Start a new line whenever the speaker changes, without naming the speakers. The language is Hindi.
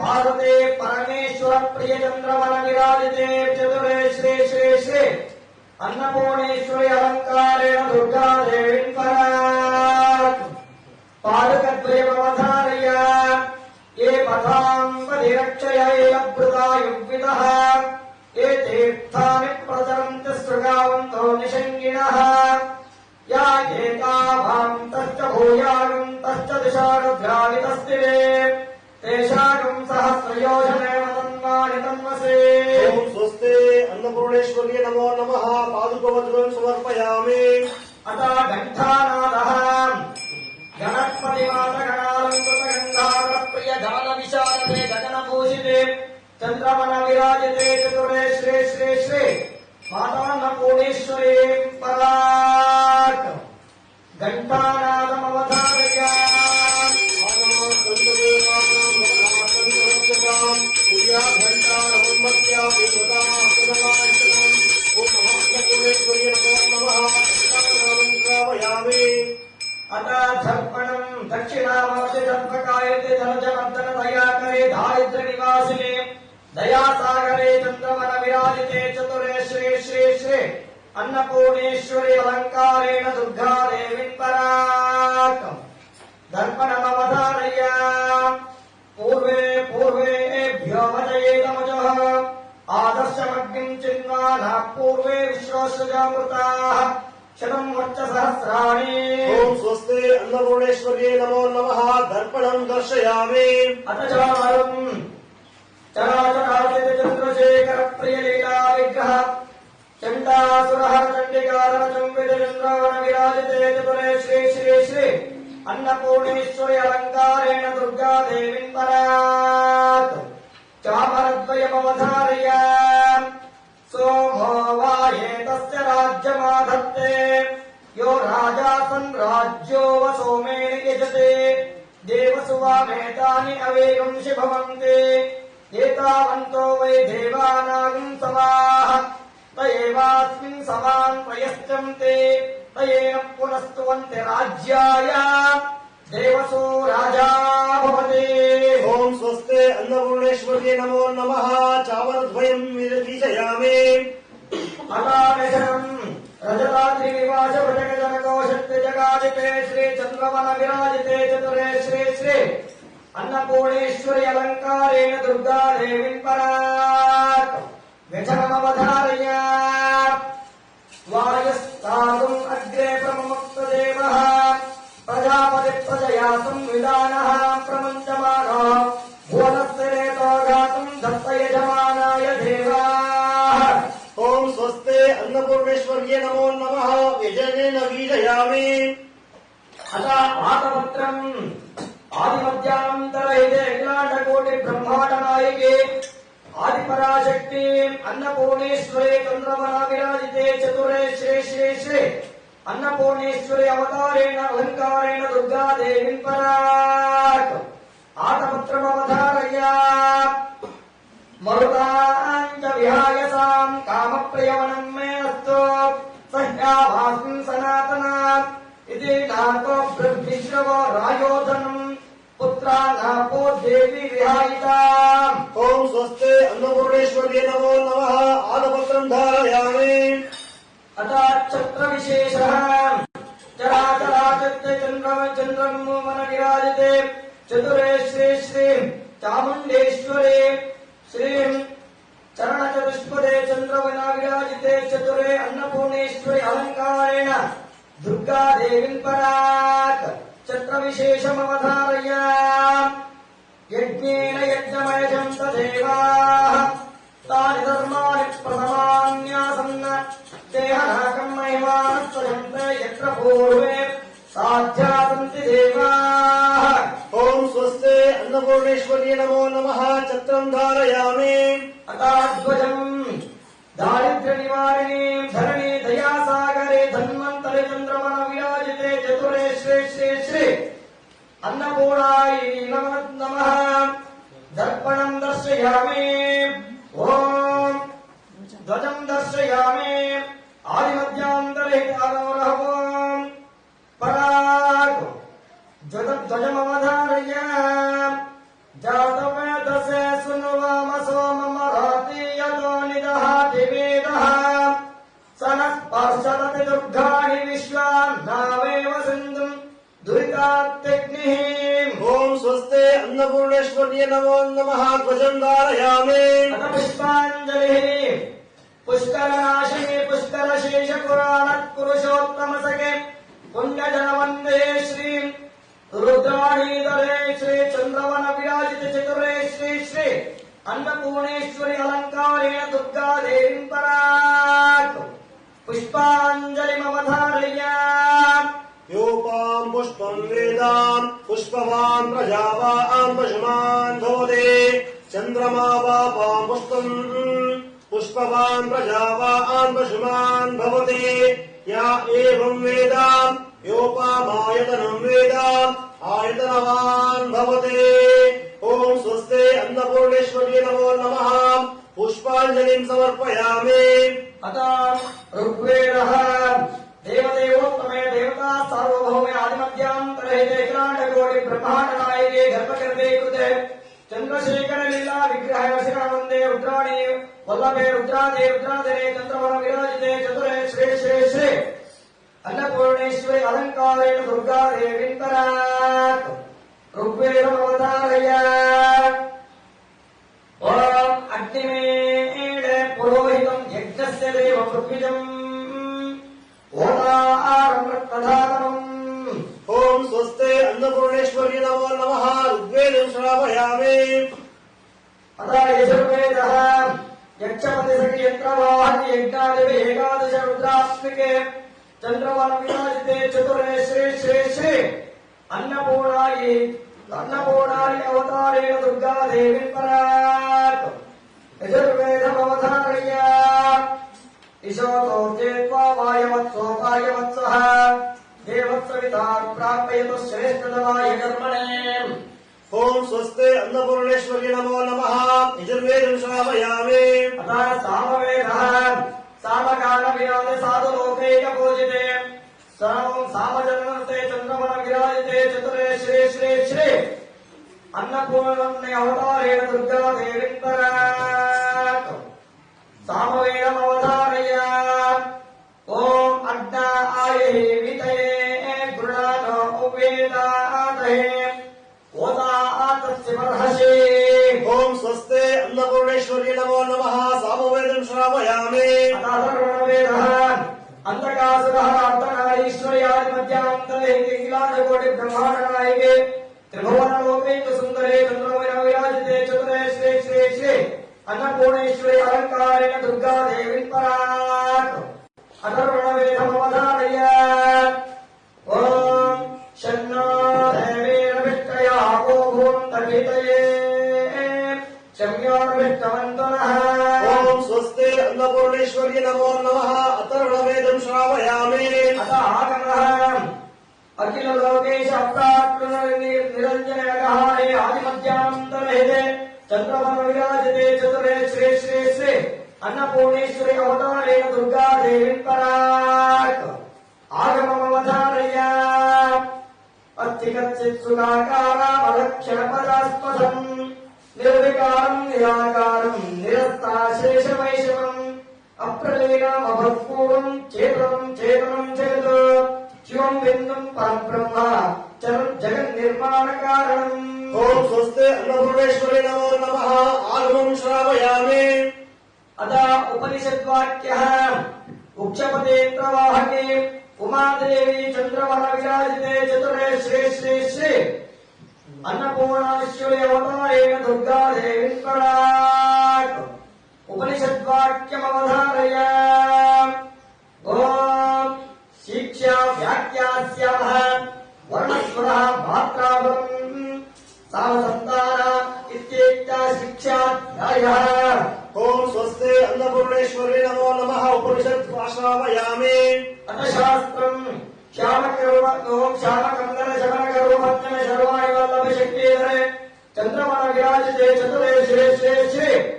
भारते परमेश्वर प्रिय चंद्रवन विराजिते चतुरे श्री श्री श्री अन्नपूर्णेश्वरी अलंकारेण दुर्गा देवी परात् ये पथाम्बधिरक्षय ये अभृता युग्मितः या
स्वस्ते अन्नपूर्णेश्वर्य नमो नम। पादुकवज्रं समर्पयामि।
अथ घण्टानादः गणपतिमातगणालङ्कृतगन्धारप्रियधानविशारदे गगनभूषिते चन्द्रमनविराजते चतुरे श्रे श्रे श्रे। मातान्नपूर्णेश्वरे पराट् घण्टा दयासागरे चन्द्रवन विराजिते चतुरे श्री श्री श्री अन्नपूर्णेश्वरि अलङ्कारेण दुर्गा देवीपराकम् दर्पणमवधारय। पूर्वे पूर्वेभ्यो वजयेदमजः आदर्शमग्निम् चिन्वा न पूर्वे विश्वासजामृताः। शतम् वर्चसहस्राणि।
ॐ स्वस्ते अन्नपूर्णेश्वर्ये नमो नमः। दर्पणम् दर्शयामि।
अथ च चराचकाशितचन्द्रशेखर प्रियलीला विग्रह चण्डासुरः चंडिकार विजचन्द्रावनविराजिते विराजते श्री श्री श्री अन्नपूर्णेश्वरि अलंकारेण दुर्गादेवीम् परात् चापरद्वयमवधार्या सोमो वा एतस्य राज्यमाधत्ते यो राजा सन् राज्यो व सोमेण यजते, देवसु वा मेतानि अवेगंसि భవంతే ఏతావంతో వై దేవానాగం సమాః తయేవాస్మిన్ సమాన్ ప్రయశ్చంతే తయేన పునస్తువంతి రాజ్యాయ దేవసో రాజా భవతే
ఓం స్వస్తి అన్నపూర్ణేశ్వర్యే నమో నమ చావరద్వయం వీచయామి
అనామిషం రజతాద్రి వివాస భుజగ జనకో శక్తి జగాదితే శ్రీ చంద్రవన విరాజితే చతురే శ్రీ శ్రీ అన్నపూర్ణేశ్వరి అలంకారేణ దుర్గాదేవిన్ పరాక్ వ్యజనమవధారయ వాయస్తాదుం అగ్రే ప్రమముక్తదేవ ప్రజాపతి ప్రజయా సంవిధానః ప్రమంచమానో భువనస్తిరేతో ఘాతం దత్త యజమానాయ దేవాః
ఓం
ఆదిమధ్యాంతర ఇదే కోటి బ్రహ్మాండ నాయకే ఆది పరాశక్తి అన్నపూర్ణేశ్వరే చంద్రమనా విరాజితే చతురే శ్రీ శ్రీ శ్రీ అన్నపూర్ణేశ్వరి అవతారేణ అలంకారేణ దుర్గాదేవి పరాక్. ఆతపత్రమవధారయ్యా. మరుతాంచ విహాయసాం కామప్రియవనం మే అస్తు. సహ్యాభాసం సనాతనా ఇది నాతో బ్రహ్మిశ్రవ రాయోధనం పుత్రానాపో దేవి విహాయితాం
ఓం స్వస్తి అన్నపూర్ణేశ్వర్యే నమో నమ ఆదపత్రం ధారయామి
అతాక్షత్ర విశేష చరాచరాచత్య చంద్రమ చంద్రము మన విరాజితే చతురే శ్రీ శ్రీ చాముండేశ్వరే శ్రీ చరణ చతుష్పదే చంద్రవన విరాజితే చతురే అన్నపూర్ణేశ్వరి అలంకారేణ దుర్గాదేవిన్ పరాక్ చత్ర విశేషమవధారయ యజ్ఞేన యజ్ఞమయజం తదేవాః తాని ధర్మాని ప్రథమాన్యాసన్న దేహనాకం మహిమానస్వజంతే యత్ర పూర్వే సాధ్యాసంతి దేవాః
ఓం స్వస్తి అన్నపూర్ణేశ్వర్యే నమో నమ చత్రం ధారయామి
అతాధ్వజం దారిద్ర్య నివారిణి ధరణి अन्नपूर्णाय नमः दर्पणं दर्शयामि
अन्नपूर्णेश्वर्य नमो नमः ध्वजम् धारयामि
पुष्पाञ्जलिः पुष्करनाशिनि पुष्करशेषपुराणत्पुरुष।
पुष्पवान् पुष्पवान् प्रजावान् पशुमान् भोदे चन्द्रमा वा पामुष्पम् पुष्पवान् प्रजावान् पशुमान् भवति। या एवम् वेद योपामायतनम् वेद आयतनवान् भवते। ॐ स्वस्ते अन्नपूर्णेश्वरी नमो नमः। पुष्पाञ्जलिम् समर्पयामि।
अतः ऋग्वेदः देवदेवोत्तमे देवता सार्वभौमे आदिमध्यान्तरहिते अखिलाण्डकोटि ब्रह्माण्डनायके गर्भगर्भे कृते चन्द्रशेखर लीला विग्रह वन्दे रुद्राणि वल्लभे रुद्रादे रुद्राधरे चन्द्रवन विराजिते चतुरे श्री श्री श्री अन्नपूर्णेश्वरि अलङ्कारेण दुर्गा देवीन्तरात् ऋग्वेदमवधारय ओम अग्निमेण पुरोहितं यज्ञस्य देव ஓமாரம்பிரதானமம்
ஓம் ஸ்வஸ்தே அன்னபூர்ணேஸ்வரி நமோ நம ருக்வேதம் ஸ்ராவயாமே
அதாய சர்வேதः यक्षपति सखि यत्रवाहति यज्ञादेवे एकादश रुद्रास्मिके चन्द्रवनविराजिते चतुरे श्री श्री श्री अन्नपूर्णायै अन्नपूर्णायै अवतारेण दुर्गादेवी परात् यजुर्वेदमवधारणीया दिशोतो चेत्वा श्रेष्ठतमाय कर्मणे।
ओम स्वस्ते अन्नपूर्णेश्वरी नमो नमः। यजुर्वेदं श्रावयामि
अतः सामवेदः। सामकालविराज साधुलोकैकपूजिते श्री श्री श्री। अन्नपूर्णम् अवतारेण दुर्गा देवीम् सामवेदमवतार ಸರ್ವಹರಾರ್ಥನಾಯ ಈಶ್ವರ್ಯಾದ ಮಧ್ಯಾಂತರೇ ಕಿಲಾದ ಕೋಟಿ ಬ್ರಹ್ಮಾಂಡನಾಯಿಗೆ ತ್ರಿಭುವನ ಲೋಕೈಕ ಸುಂದರೇ ಚಂದ್ರಮಯ ವಿರಾಜಿತೆ ಚತುರೇ ಶ್ರೀ ಶ್ರೀ ಶ್ರೀ ಅನ್ನಪೂರ್ಣೇಶ್ವರಿ ಅಲಂಕಾರೇಣ ದುರ್ಗಾ ದೇವಿ ಪರಾಟ್ ಅಥರ್ವಣ ವೇದಮವಧಾರಯ ಓಂ ಶನ್ನೋ ದೇವೇನ ವಿಷ್ಟಯ ಆಪೋ ಭೂಂ ತರ್ಹಿತಯೇ ಶಮ್ಯೋರ್ವಿಷ್ಟವಂತನಃ
అన్నపూర్ణేశ్వరి నమో నమ. అతరుణవేదం శ్రావయామి.
అఖిల లోకేశ అప్రాకృత విరాజతే చతురే శ్రీ శ్రీ శ్రీ అన్నపూర్ణేశ్వరి అవతారేణ దుర్గా దేవి పరాక్ ఆగమమవధారయ అత్తికచ్చిత్సుకాకారామలక్షణపదాస్పదం నిర్వికారం నిరాకారం నిరస్తాశేషవైషవం అప్రలీనం అభూర్వం చేతనం చేతనం చేత. శివం బిందుం పరబ్రహ్మ జగన్ నిర్మాణ కారణం
ఓం స్వస్తే అన్నపూర్ణేశ్వరి నమో నమ. ఆగమం శ్రావయామి.
అత ఉపనిషద్వాక్య. ఉక్షపతే ప్రవాహకే. ఉమాదేవి చంద్రవర విరాజితే చతురే శ్రీ శ్రీ శ్రీ. అన్నపూర్ణేశ్వరి అవతారేణ దుర్గాదే वाक्यमवधारय ॐ शिक्षा व्याख्यास्यामः वर्णस्वरः मात्रावम्। सावसन्तान इत्येता शिक्षाध्यायः।
ॐ स्वस्ते अन्नपूर्णेश्वरे नमो नमः। उपनिषत् आश्रामयामि
अर्थशास्त्रम् श्यामकरों श्यामकन्दन शमनकरो भक्तन शर्वाणि वल्लभशक्तिधरे चन्द्रमन विराजते चतुरे श्रे श्रे श्रे